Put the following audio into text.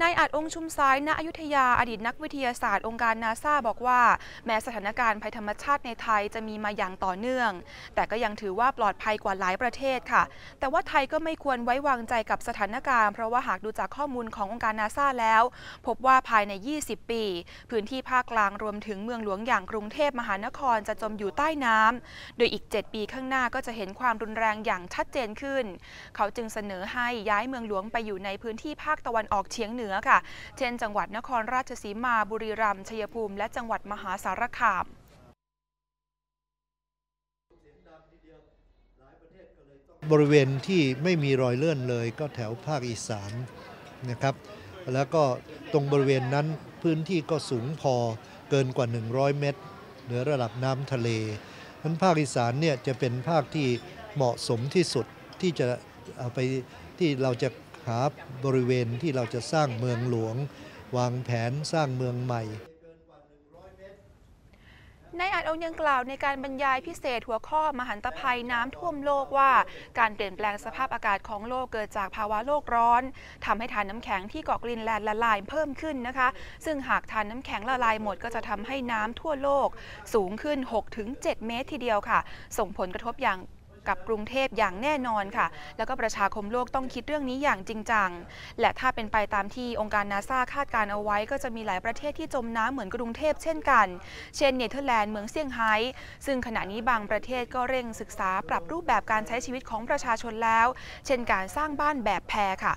นายอาจองค์ชุมซ้ายณอยุธยาอดีตนักวิทยาศาสตร์องค์การนาซาบอกว่า แม้สถานการณ์ภัยธรรมชาติในไทยจะมีมาอย่างต่อเนื่อง แต่ก็ยังถือว่าปลอดภัยกว่าหลายประเทศค่ะ แต่ว่าไทยก็ไม่ควรไว้วางใจกับสถานการณ์ เพราะว่าหากดูจากข้อมูลขององค์การนาซาแล้ว พบว่าภายใน 20 ปี พื้นที่ภาคกลางรวมถึงเมืองหลวงอย่างกรุงเทพมหานครจะจมอยู่ใต้น้ำโดยอีก 7 ปีข้างหน้าก็จะเห็นความรุนแรงอย่างชัดเจนขึ้น เขาจึงเสนอให้ย้ายเมืองหลวงไปอยู่ในพื้นที่ภาคตะวันออกเฉียงเหนือค่ะ เช่น จังหวัดนครราชสีมา บุรีรัมย์ชัยภูมิ และจังหวัดมหาสารคามบริเวณที่ไม่มีรอยเลื่อนเลยก็แถวภาคอีสานนะครับ แล้วก็ตรงบริเวณนั้นพื้นที่ก็สูงพอเกินกว่า 100 เมตร เหนือระดับน้ำทะเลนั้นภาคอีสานเนี่ยจะเป็นภาคที่เหมาะสมที่สุดที่จะเอาไปที่เราจะ หาบริเวณที่เราจะสร้างเมืองหลวง วางแผนสร้างเมืองใหม่นายอาจองยังกล่าวในการบรรยายพิเศษหัวข้อมหันตภัยน้ำท่วมโลกว่า การเปลี่ยนแปลงสภาพอากาศของโลกเกิดจากภาวะโลกร้อนทำให้ทานน้ำแข็งที่เกาะกรีนแลนด์ละลายเพิ่มขึ้นนะคะ ซึ่งหากทานน้ำแข็งละลายหมดก็จะทำให้น้ำทั่วโลก สูงขึ้น 6-7 เมตรทีเดียวค่ะ ส่งผลกระทบอย่าง กับกรุงเทพอย่างแน่นอนค่ะ แล้วก็ประชาคมโลกต้องคิดเรื่องนี้อย่างจริงจัง และถ้าเป็นไปตามที่องค์การนาซาคาดการเอาไว้ ก็จะมีหลายประเทศที่จมน้ำเหมือนกรุงเทพเช่นกัน เช่นเนเธอร์แลนด์เมืองเซี่ยงไฮ้ซึ่งขณะนี้บางประเทศก็เร่งศึกษาปรับรูปแบบการใช้ชีวิตของประชาชนแล้ว เช่นการสร้างบ้านแบบแพรค่ะ